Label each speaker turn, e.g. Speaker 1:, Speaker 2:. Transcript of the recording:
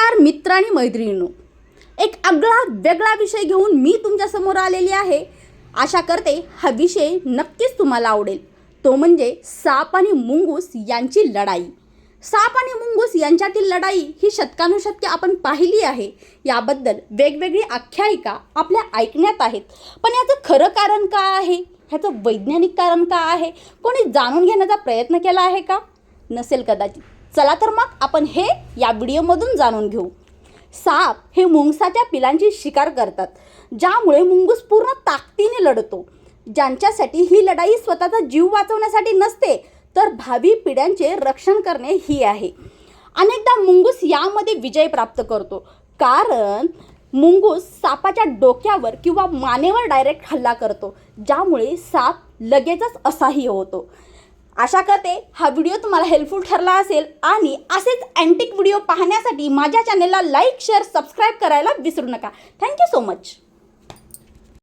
Speaker 1: नमस्कार मित्र आणि मैत्रिणींनो. एक आगळा वेगळा विषय घेऊन मी तुमच्यासमोर आलेली आहे. आशा करते हा विषय नक्कीच तुम्हाला आवडेल. तो म्हणजे साप आणि मुंगूस यांची लढाई. साप आणि मुंगूस यांच्यातील लढाई ही शतकानुशतके आपण पाहिली आहे. याबद्दल वेगवेगळी आख्यायिका आपल्या ऐकण्यात आहेत. पण याचं खरं कारण का आहे? ह्याचं वैज्ञानिक कारण का आहे? कोणी जाणून घेण्याचा प्रयत्न केला आहे का? नसेल कदाचित. चला तर मग आपण हे या व्हिडिओमधून जाणून घेऊ. साप हे मुंगसाच्या पिलांची शिकार करतात ज्यामुळे मुंगूस पूर्ण ताकदीने लढतो. ज्यांच्यासाठी ही लढाई स्वतःचा जीव वाचवण्यासाठी नसते तर भावी पिढ्यांचे रक्षण करणे ही आहे. अनेकदा मुंगूस यामध्ये विजय प्राप्त करतो कारण मुंगूस सापाच्या डोक्यावर किंवा मानेवर डायरेक्ट हल्ला करतो ज्यामुळे साप लगेचच असाही होतो. आशा करते हा व्हिडिओ तुम्हाला हेल्पफुल ठरला असेल आणि असेच अँटिक व्हिडिओ पाहण्यासाठी माझ्या चॅनेलला लाईक शेअर सबस्क्राईब करायला विसरू नका. Thank you so much